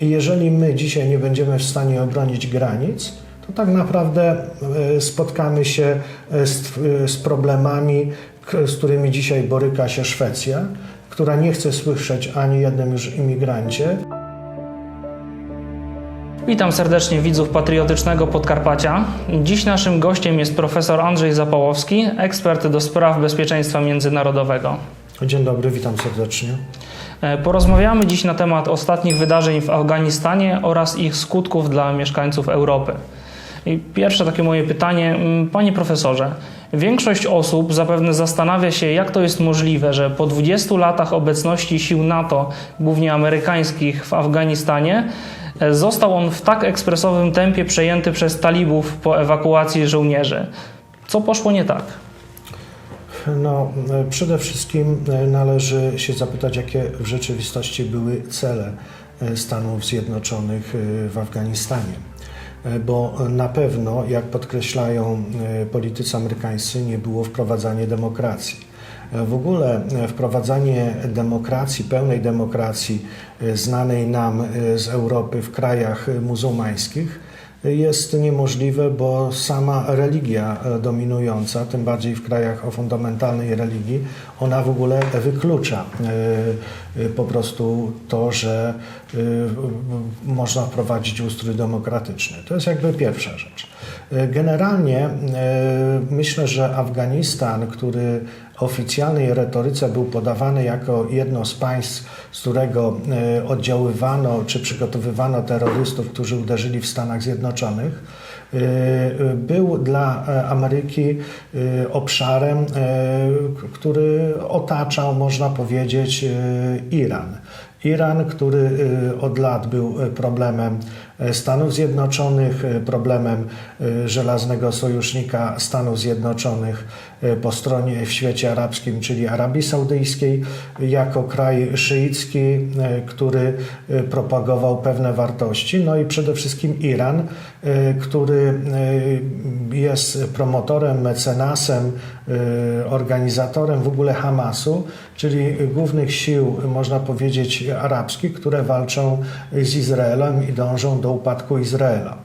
I jeżeli my dzisiaj nie będziemy w stanie obronić granic, to tak naprawdę e, spotkamy się e, z, e, z problemami, z którymi dzisiaj boryka się Szwecja, która nie chce słyszeć ani jednym już imigrancie. Witam serdecznie widzów Patriotycznego Podkarpacia. Dziś naszym gościem jest profesor Andrzej Zapałowski, ekspert do spraw bezpieczeństwa międzynarodowego. Dzień dobry, witam serdecznie. E, Porozmawiamy dziś na temat ostatnich wydarzeń w Afganistanie oraz ich skutków dla mieszkańców Europy. I pierwsze takie moje pytanie, panie profesorze. Większość osób zapewne zastanawia się, jak to jest możliwe, że po 20 latach obecności sił NATO, głównie amerykańskich, w Afganistanie, e, został on w tak ekspresowym tempie przejęty przez talibów po ewakuacji żołnierzy. Co poszło nie tak? No, przede wszystkim e, należy się zapytać, jakie w rzeczywistości były cele e, Stanów Zjednoczonych e, w Afganistanie. Bo na pewno, jak podkreślają politycy amerykańscy, nie było wprowadzanie demokracji. W ogóle wprowadzanie demokracji, pełnej demokracji znanej nam z Europy w krajach muzułmańskich jest niemożliwe, bo sama religia e, dominująca, tym bardziej w krajach o fundamentalnej religii, ona w ogóle wyklucza e, e, po prostu to, że można wprowadzić ustrój demokratyczny. To jest jakby pierwsza rzecz. Generalnie myślę, że Afganistan, który oficjalnej retoryce był podawany jako jedno z państw, z którego e, oddziaływano czy przygotowywano terrorystów, którzy uderzyli w Stanach Zjednoczonych, e, e, był dla Ameryki obszarem, który otaczał, można powiedzieć, Iran. Iran, który od lat był problemem Stanów Zjednoczonych, y, problemem y, żelaznego sojusznika Stanów Zjednoczonych po stronie w świecie arabskim, czyli Arabii Saudyjskiej, jako kraj szyicki, który propagował pewne wartości. No i przede wszystkim Iran, który jest promotorem, mecenasem, organizatorem w ogóle Hamasu, czyli głównych sił, można powiedzieć, arabskich, które walczą z Izraelem i dążą do upadku Izraela.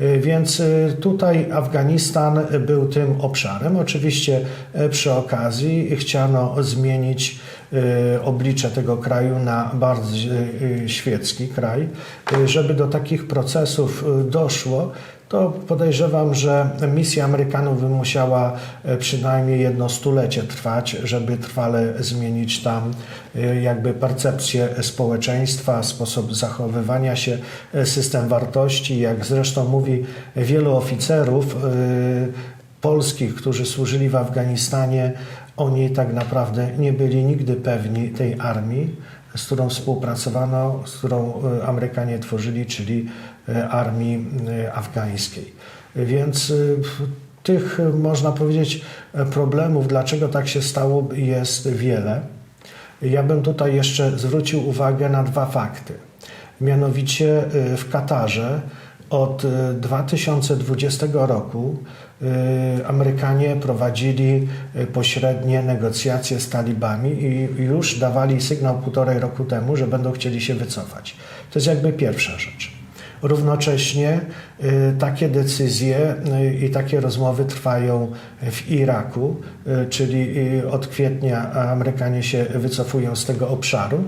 Y, Więc y, tutaj Afganistan był tym obszarem. Oczywiście y, przy okazji chciano zmienić y, oblicze tego kraju na bardziej y, świecki kraj. Y, Żeby do takich procesów y, doszło, to podejrzewam, że misja Amerykanów by musiała e, przynajmniej jedno stulecie trwać, żeby trwale zmienić tam e, jakby percepcję społeczeństwa, sposób zachowywania się, e, system wartości. Jak zresztą mówi wielu oficerów polskich, którzy służyli w Afganistanie, oni tak naprawdę nie byli nigdy pewni tej armii, z którą współpracowano, z którą Amerykanie tworzyli, czyli armii e, afgańskiej. Więc e, tych, e, można powiedzieć, e, problemów, dlaczego tak się stało, jest wiele. Ja bym tutaj jeszcze zwrócił uwagę na dwa fakty. Mianowicie e, w Katarze od e, 2020 roku e, Amerykanie prowadzili e, pośrednie negocjacje z talibami i już dawali sygnał półtorej roku temu, że będą chcieli się wycofać. To jest jakby pierwsza rzecz. Równocześnie y, takie decyzje y, i takie rozmowy trwają w Iraku, y, czyli od kwietnia Amerykanie się wycofują z tego obszaru.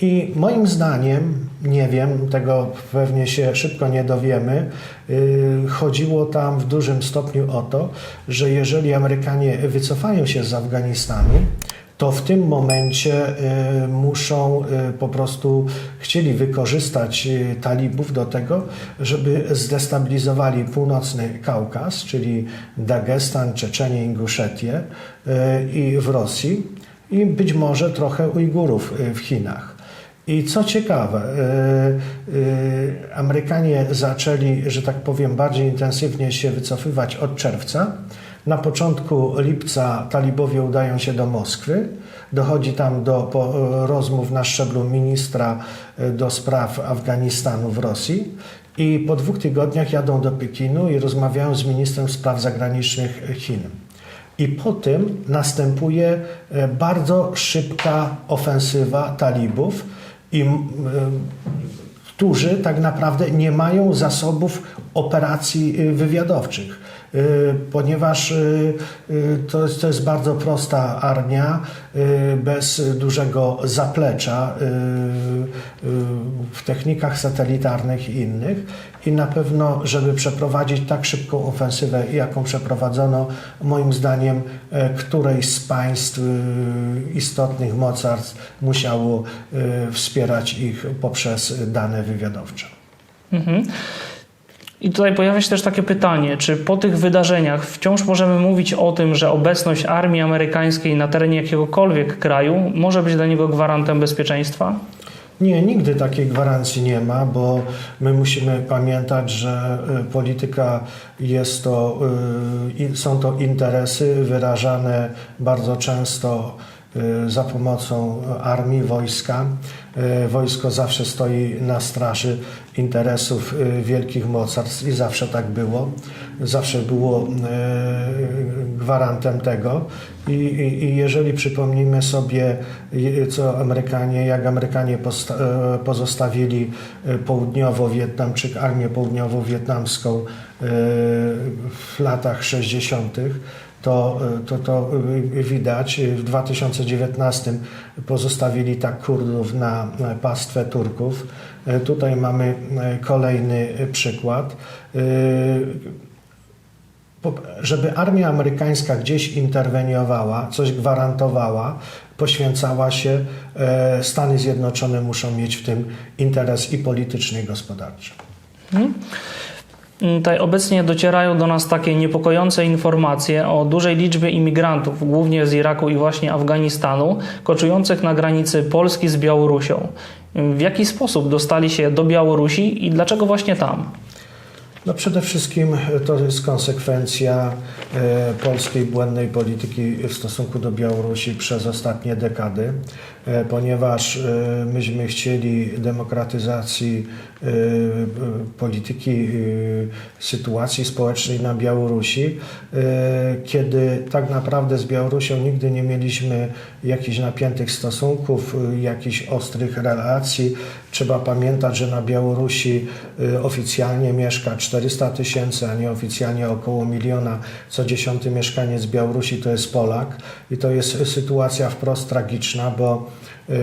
I moim zdaniem, nie wiem, tego pewnie się szybko nie dowiemy, chodziło tam w dużym stopniu o to, że jeżeli Amerykanie wycofają się z Afganistanu, to w tym momencie y, muszą y, po prostu chcieli wykorzystać y, talibów do tego, żeby zdestabilizowali północny Kaukaz, czyli Dagestan, Czeczenię, Inguszetię i w Rosji i być może trochę Ujgurów w Chinach. I co ciekawe, Amerykanie zaczęli, że tak powiem, bardziej intensywnie się wycofywać od czerwca. Na początku lipca talibowie udają się do Moskwy. Dochodzi tam do rozmów na szczeblu ministra y, do spraw Afganistanu w Rosji. I po dwóch tygodniach jadą do Pekinu i rozmawiają z ministrem spraw zagranicznych Chin. I po tym następuje e, bardzo szybka ofensywa talibów, i, e, którzy tak naprawdę nie mają zasobów operacji y, wywiadowczych. Y, Ponieważ y, to jest, to jest bardzo prosta armia, bez dużego zaplecza w technikach satelitarnych i innych. I na pewno, żeby przeprowadzić tak szybką ofensywę, jaką przeprowadzono, moim zdaniem, e, któreś z państw istotnych mocarstw musiało wspierać ich poprzez dane wywiadowcze. Mhm. I tutaj pojawia się też takie pytanie, czy po tych wydarzeniach wciąż możemy mówić o tym, że obecność armii amerykańskiej na terenie jakiegokolwiek kraju może być dla niego gwarantem bezpieczeństwa? Nie, nigdy takiej gwarancji nie ma, bo my musimy pamiętać, że y, polityka jest to, y, są to interesy wyrażane bardzo często za pomocą armii, wojska. Y, Wojsko zawsze stoi na straży interesów y, wielkich mocarstw i zawsze tak było. Zawsze było y, gwarantem tego. I, i, i jeżeli przypomnimy sobie, y, co Amerykanie, jak Amerykanie pozostawili południowo-Wietnam, czy armię południowo-wietnamską w latach 60., to, to, to widać. W 2019 pozostawili tak Kurdów na pastwę Turków. Tutaj mamy kolejny przykład. Żeby armia amerykańska gdzieś interweniowała, coś gwarantowała, poświęcała się, e, Stany Zjednoczone muszą mieć w tym interes i polityczny, i gospodarczy. Mm, Tutaj obecnie docierają do nas takie niepokojące informacje o dużej liczbie imigrantów, głównie z Iraku i właśnie Afganistanu, koczujących na granicy Polski z Białorusią. W jaki sposób dostali się do Białorusi i dlaczego właśnie tam? No przede wszystkim to jest konsekwencja e, polskiej błędnej polityki w stosunku do Białorusi przez ostatnie dekady, e, ponieważ e, myśmy chcieli demokratyzacji e, e, polityki e, sytuacji społecznej na Białorusi, e, kiedy tak naprawdę z Białorusią nigdy nie mieliśmy jakichś napiętych stosunków, e, jakichś ostrych relacji. Trzeba pamiętać, że na Białorusi e, oficjalnie mieszka 400 tysięcy, a nieoficjalnie około miliona. Co dziesiąty mieszkaniec Białorusi to jest Polak i to jest sytuacja wprost tragiczna, bo e,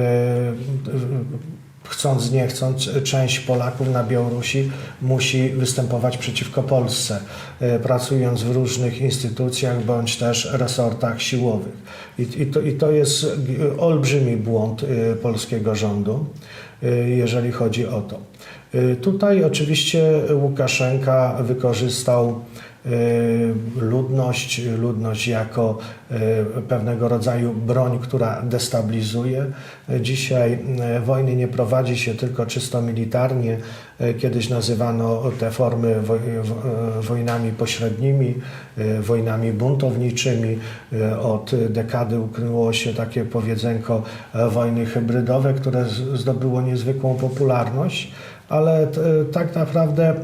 chcąc nie chcąc, część Polaków na Białorusi musi występować przeciwko Polsce, pracując w różnych instytucjach bądź też resortach siłowych. I, to, I to jest olbrzymi błąd polskiego rządu, jeżeli chodzi o to. E, Tutaj oczywiście Łukaszenka wykorzystał e, ludność, ludność jako pewnego rodzaju broń, która destabilizuje. Dzisiaj wojny nie prowadzi się tylko czysto militarnie. E, Kiedyś nazywano te formy wo- e, wojnami pośrednimi, e, wojnami buntowniczymi. E, Od dekady ukryło się takie powiedzenko e, wojny hybrydowe, które zdobyło niezwykłą popularność ale tak naprawdę e,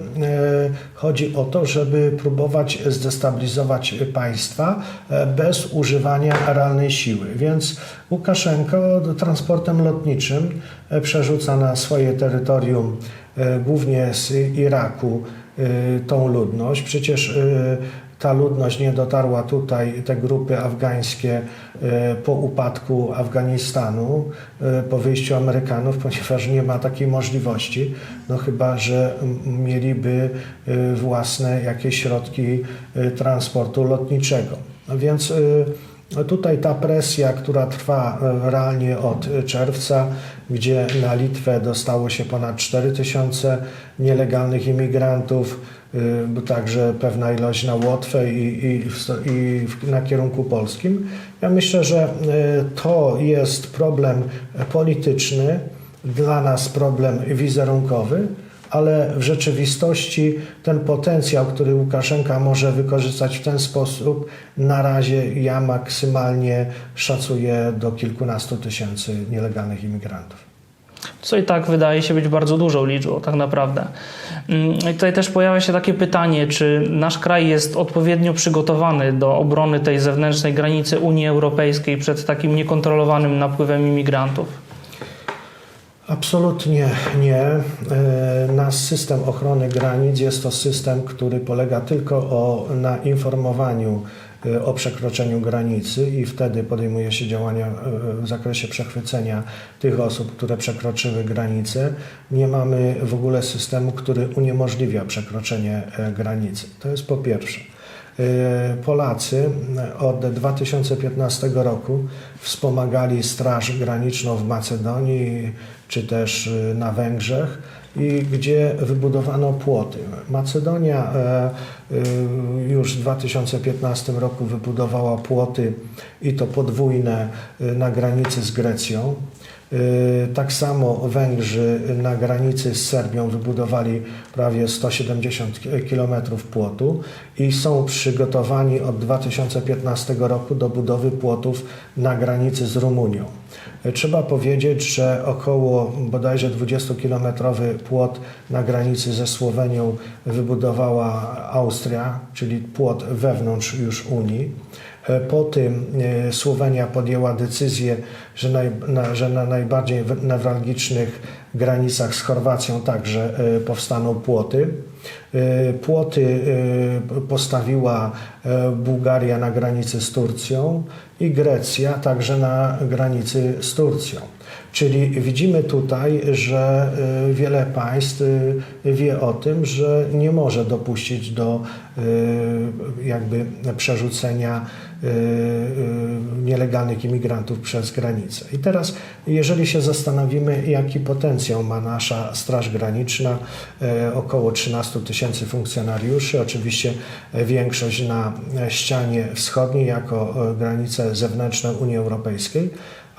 chodzi o to, żeby próbować zdestabilizować państwa e, bez używania realnej siły. Więc Łukaszenko transportem lotniczym e, przerzuca na swoje terytorium, e, głównie z Iraku, e, tą ludność. Przecież e, ta ludność nie dotarła tutaj, te grupy afgańskie e, po upadku Afganistanu, e, po wyjściu Amerykanów, ponieważ nie ma takiej możliwości, no chyba, że mieliby e, własne jakieś środki e, transportu lotniczego. No Więc e, tutaj ta presja, która trwa e, realnie od e, czerwca, gdzie na Litwę dostało się ponad 4 tysiące nielegalnych imigrantów, y, także pewna ilość na Łotwę i, i, i na kierunku polskim. Ja myślę, że y, to jest problem polityczny, dla nas problem wizerunkowy, ale w rzeczywistości ten potencjał, który Łukaszenka może wykorzystać w ten sposób, na razie ja maksymalnie szacuję do kilkunastu tysięcy nielegalnych imigrantów. Co i tak wydaje się być bardzo dużą liczbą, tak naprawdę. Mm, I tutaj też pojawia się takie pytanie, czy nasz kraj jest odpowiednio przygotowany do obrony tej zewnętrznej granicy Unii Europejskiej przed takim niekontrolowanym napływem imigrantów? Absolutnie nie. E, Nasz system ochrony granic jest to system, który polega tylko o, na informowaniu e, o przekroczeniu granicy i wtedy podejmuje się działania e, w zakresie przechwycenia tych osób, które przekroczyły granicę. Nie mamy w ogóle systemu, który uniemożliwia przekroczenie granicy. To jest po pierwsze. E, Polacy od 2015 roku wspomagali Straż Graniczną w Macedonii czy też e, na Węgrzech i gdzie wybudowano płoty. Macedonia e, e, już w 2015 roku wybudowała płoty i to podwójne e, na granicy z Grecją. Tak samo Węgrzy na granicy z Serbią wybudowali prawie 170 km płotu i są przygotowani od 2015 roku do budowy płotów na granicy z Rumunią. Trzeba powiedzieć, że około bodajże 20-kilometrowy płot na granicy ze Słowenią wybudowała Austria, czyli płot wewnątrz już Unii. E, Po tym e, Słowenia podjęła decyzję, że, naj, na, że na najbardziej newralgicznych granicach z Chorwacją także e, powstaną płoty. E, Płoty e, postawiła e, Bułgaria na granicy z Turcją i Grecja także na granicy z Turcją. Czyli widzimy tutaj, że wiele państw wie o tym, że nie może dopuścić do jakby przerzucenia nielegalnych imigrantów przez granicę. I teraz, jeżeli się zastanowimy, jaki potencjał ma nasza Straż Graniczna, y, około 13 tysięcy funkcjonariuszy, oczywiście y, większość na y, ścianie wschodniej jako y, granice zewnętrzne Unii Europejskiej,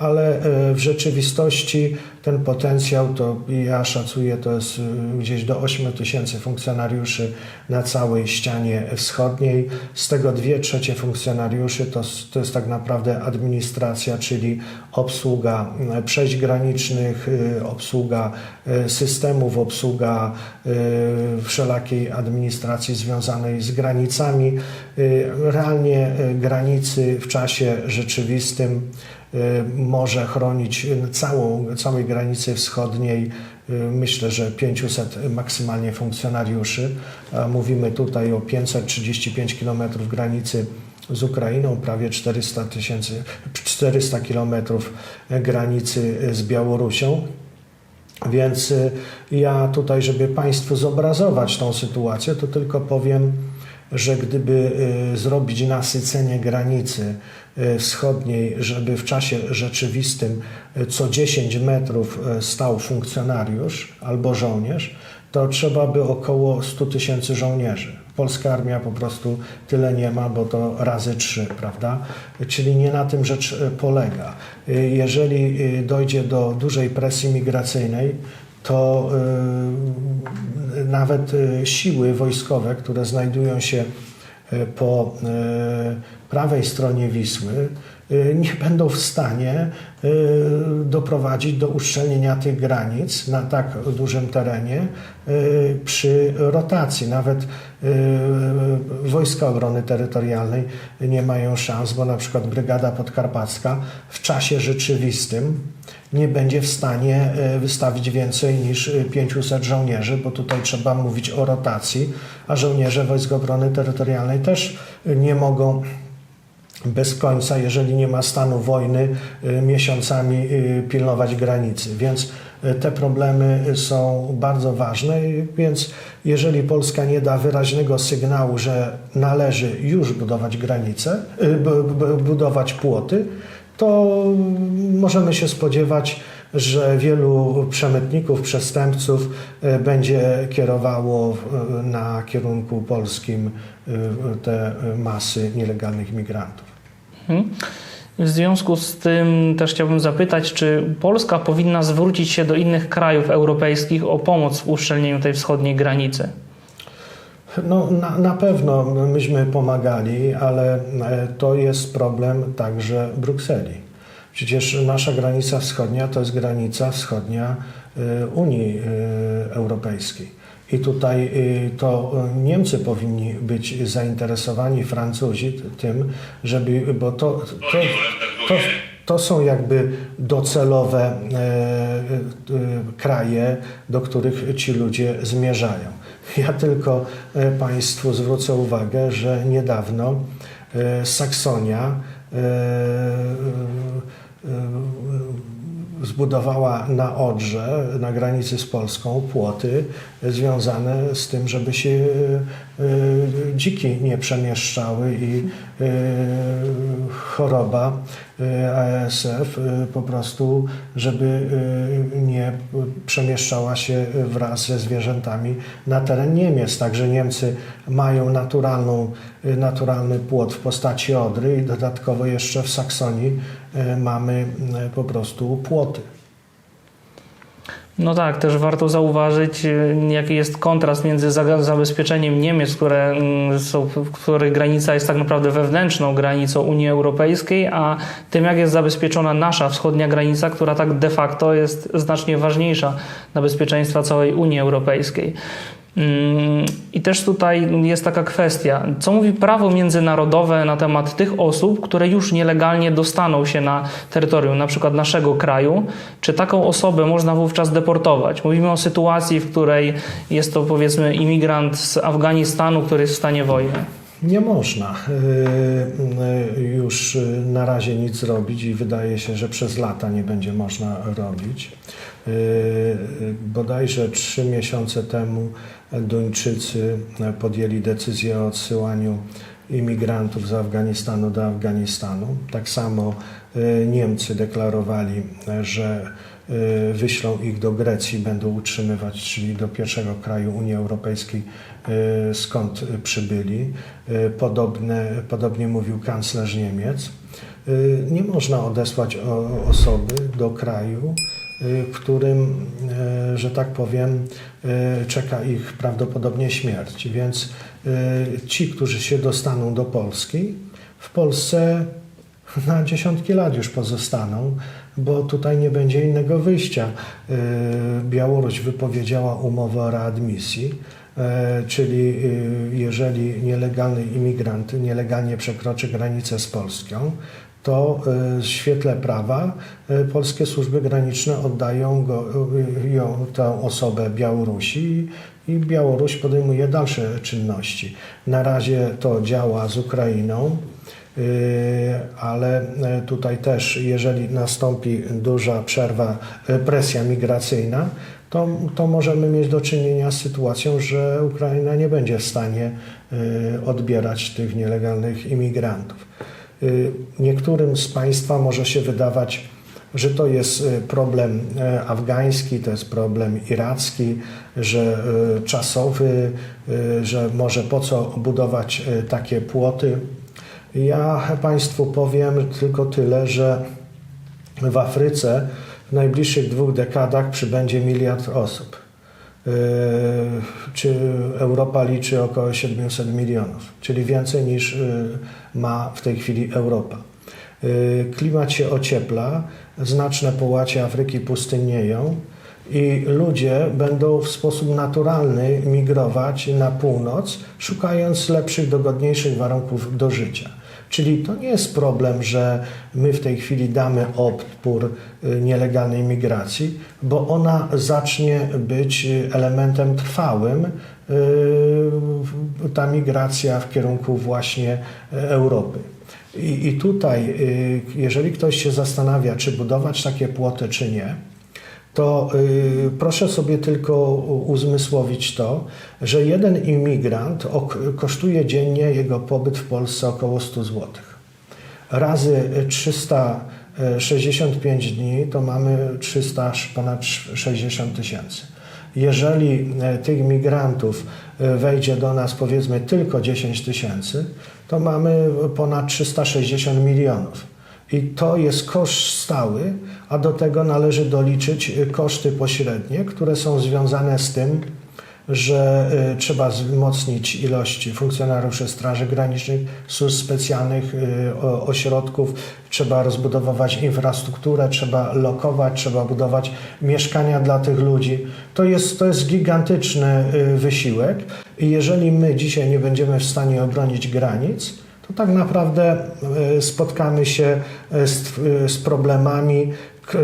ale e, w rzeczywistości ten potencjał to ja szacuję to jest e, gdzieś do 8 tysięcy funkcjonariuszy na całej ścianie wschodniej. Z tego dwie trzecie funkcjonariuszy to, to jest tak naprawdę administracja, czyli obsługa e, przejść granicznych, obsługa systemów, obsługa wszelakiej administracji związanej z granicami. Realnie granicy w czasie rzeczywistym może chronić całą, całej granicy wschodniej, y, myślę, że 500 maksymalnie funkcjonariuszy. Mówimy tutaj o 535 km granicy z Ukrainą, prawie 400 tysięcy, 400 kilometrów granicy z Białorusią. Więc y, ja tutaj, żeby Państwu zobrazować tą sytuację, to tylko powiem, że gdyby y, zrobić nasycenie granicy y, wschodniej, żeby w czasie rzeczywistym y, co 10 metrów stał funkcjonariusz albo żołnierz, to trzeba by około 100 tysięcy żołnierzy. Polska armia po prostu tyle nie ma, bo to razy trzy, prawda? Czyli nie na tym rzecz polega. Jeżeli dojdzie do dużej presji migracyjnej, to y, nawet y, siły wojskowe, które znajdują się y, po prawej stronie Wisły, nie będą w stanie y, doprowadzić do uszczelnienia tych granic na tak dużym terenie y, przy rotacji. Nawet y, Wojska Obrony Terytorialnej nie mają szans, bo na przykład Brygada Podkarpacka w czasie rzeczywistym nie będzie w stanie wystawić więcej niż e, 500 żołnierzy, bo tutaj trzeba mówić o rotacji, a żołnierze Wojsk Obrony Terytorialnej też nie mogą bez końca, jeżeli nie ma stanu wojny, y, miesiącami y, pilnować granicy. Więc y, te problemy są bardzo ważne, więc jeżeli Polska nie da wyraźnego sygnału, że należy już budować granice, bu- bu- budować płoty, to możemy się spodziewać, że wielu przemytników, przestępców będzie kierowało na kierunku polskim te masy nielegalnych migrantów. Mhm. W związku z tym też chciałbym zapytać, czy Polska powinna zwrócić się do innych krajów europejskich o pomoc w uszczelnieniu tej wschodniej granicy? No, na, na pewno myśmy pomagali, ale e, to jest problem także Brukseli. Przecież nasza granica wschodnia to jest granica wschodnia e, Unii e, Europejskiej. I tutaj e, to Niemcy powinni być zainteresowani, Francuzi tym, żeby, bo to, to, to, To są jakby docelowe e, e, kraje, do których ci ludzie zmierzają. Ja tylko e, Państwu zwrócę uwagę, że niedawno e, Saksonia e, e, e, zbudowała na Odrze, na granicy z Polską, płoty związane z tym, żeby się dziki nie przemieszczały i e, choroba e, ASF po prostu, żeby nie przemieszczała się wraz ze zwierzętami na teren Niemiec. Także Niemcy mają naturalną, naturalny płot w postaci Odry i dodatkowo jeszcze w Saksonii mamy po prostu płoty. No tak, też warto zauważyć, y, jaki jest kontrast między za- zabezpieczeniem Niemiec, które mm, są, których granica jest tak naprawdę wewnętrzną granicą Unii Europejskiej, a tym, jak jest zabezpieczona nasza wschodnia granica, która tak de facto jest znacznie ważniejsza dla bezpieczeństwa całej Unii Europejskiej. I też tutaj jest taka kwestia, co mówi prawo międzynarodowe na temat tych osób, które już nielegalnie dostaną się na terytorium na przykład naszego kraju, czy taką osobę można wówczas deportować? Mówimy o sytuacji, w której jest to powiedzmy imigrant z Afganistanu, który jest w stanie wojny. Nie można y, y, już y, na razie nic zrobić i wydaje się, że przez lata nie będzie można robić. Bodajże trzy miesiące temu Duńczycy podjęli decyzję o odsyłaniu imigrantów z Afganistanu do Afganistanu. Tak samo Niemcy deklarowali, że wyślą ich do Grecji, będą utrzymywać, czyli do pierwszego kraju Unii Europejskiej, skąd y, przybyli. Y, Podobne, podobnie mówił kanclerz Niemiec. Y, Nie można odesłać osoby do kraju, którym, że tak powiem, czeka ich prawdopodobnie śmierć. Więc ci, którzy się dostaną do Polski, w Polsce na dziesiątki lat już pozostaną, bo tutaj nie będzie innego wyjścia. Białoruś wypowiedziała umowę o readmisji, czyli y, jeżeli nielegalny imigrant nielegalnie przekroczy granicę z Polską, to y, w świetle prawa y, polskie służby graniczne oddają go, ją, tę osobę Białorusi i Białoruś podejmuje dalsze czynności. Na razie to działa z Ukrainą. Yy, ale e, tutaj też, jeżeli nastąpi duża przerwa, e, presja migracyjna, to, to możemy mieć do czynienia z sytuacją, że Ukraina nie będzie w stanie e, odbierać tych nielegalnych imigrantów. Yy, Niektórym z Państwa może się wydawać, że to jest problem afgański, to jest problem iracki, że czasowy, że może po co budować takie płoty. Ja Państwu powiem tylko tyle, że w Afryce w najbliższych dwóch dekadach przybędzie miliard osób. Yy, Czy Europa liczy około 700 milionów, czyli więcej niż yy, ma w tej chwili Europa. Yy, Klimat się ociepla, znaczne połacie Afryki pustynieją i ludzie będą w sposób naturalny migrować na północ, szukając lepszych, dogodniejszych warunków do życia. Czyli to nie jest problem, że my w tej chwili damy odpór y, nielegalnej migracji, bo ona zacznie być y, elementem trwałym, y, ta migracja w kierunku właśnie Europy. I, tutaj, jeżeli ktoś się zastanawia, czy budować takie płoty, czy nie, to y, proszę sobie tylko uzmysłowić to, że jeden imigrant kosztuje dziennie jego pobyt w Polsce około 100 zł. Razy 365 dni to mamy 300, ponad 60 tysięcy. Jeżeli e, tych migrantów e, wejdzie do nas powiedzmy tylko 10 tysięcy, to mamy ponad 360 milionów. I to jest koszt stały, a do tego należy doliczyć y, koszty pośrednie, które są związane z tym, że y, trzeba wzmocnić ilość funkcjonariuszy Straży Granicznej, służb specjalnych, y, ośrodków, trzeba rozbudowywać infrastrukturę, trzeba lokować, trzeba budować mieszkania dla tych ludzi. To jest, to jest gigantyczny wysiłek i jeżeli my dzisiaj nie będziemy w stanie obronić granic, to tak naprawdę spotkamy się z, z problemami,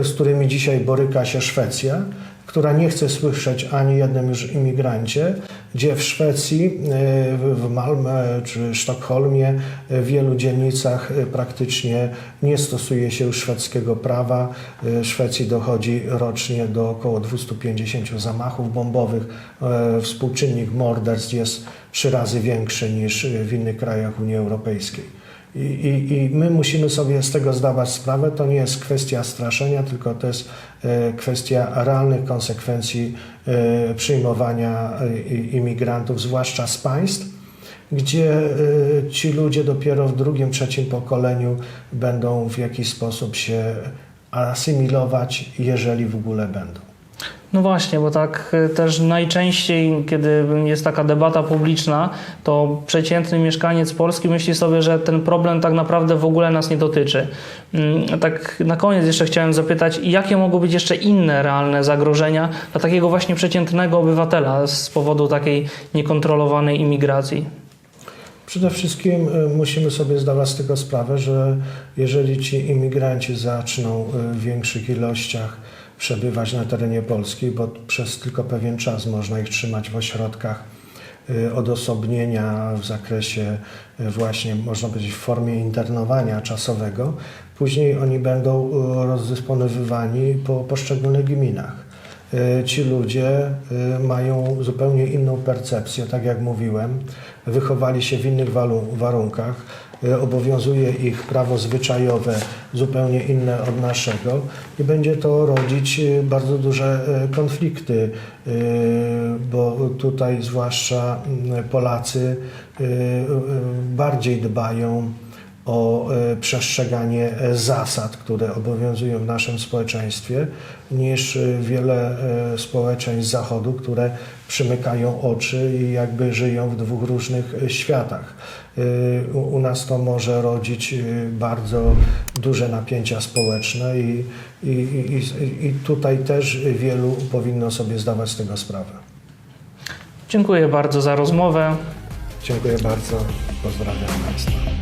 z którymi dzisiaj boryka się Szwecja, która nie chce słyszeć ani jednym już imigrancie, gdzie w Szwecji, e, w Malmö czy Sztokholmie, e, w wielu dzielnicach e, praktycznie nie stosuje się już szwedzkiego prawa. E, W Szwecji dochodzi rocznie do około 250 zamachów bombowych. E, Współczynnik morderstw jest trzy razy większy niż w innych krajach Unii Europejskiej. I, i, my musimy sobie z tego zdawać sprawę. To nie jest kwestia straszenia, tylko to jest e, kwestia realnych konsekwencji e, przyjmowania e, imigrantów, zwłaszcza z państw, gdzie ci ludzie dopiero w drugim, trzecim pokoleniu będą w jakiś sposób się asymilować, jeżeli w ogóle będą. No właśnie, bo tak y, też najczęściej, kiedy jest taka debata publiczna, to przeciętny mieszkaniec Polski myśli sobie, że ten problem tak naprawdę w ogóle nas nie dotyczy. Mm, Tak na koniec jeszcze chciałem zapytać, jakie mogą być jeszcze inne realne zagrożenia dla takiego właśnie przeciętnego obywatela z powodu takiej niekontrolowanej imigracji? Przede wszystkim y, musimy sobie zdawać z tego sprawę, że jeżeli ci imigranci zaczną y, w większych ilościach przebywać na terenie Polski, bo przez tylko pewien czas można ich trzymać w ośrodkach y, odosobnienia w zakresie y, właśnie, można powiedzieć, w formie internowania czasowego, później oni będą y, rozdysponowywani po poszczególnych gminach. Ci ludzie mają zupełnie inną percepcję, tak jak mówiłem, wychowali się w innych warunkach, obowiązuje ich prawo zwyczajowe zupełnie inne od naszego i będzie to rodzić y, bardzo duże y, konflikty, y, bo tutaj zwłaszcza mm, Polacy bardziej dbają o e, przestrzeganie e, zasad, które obowiązują w naszym społeczeństwie, niż e, wiele społeczeństw Zachodu, które przymykają oczy i jakby żyją w dwóch różnych światach. U nas to może rodzić bardzo duże napięcia społeczne i, i, i- i tutaj też wielu powinno sobie zdawać z tego sprawę. Dziękuję bardzo za rozmowę. Dziękuję bardzo, pozdrawiam Państwa.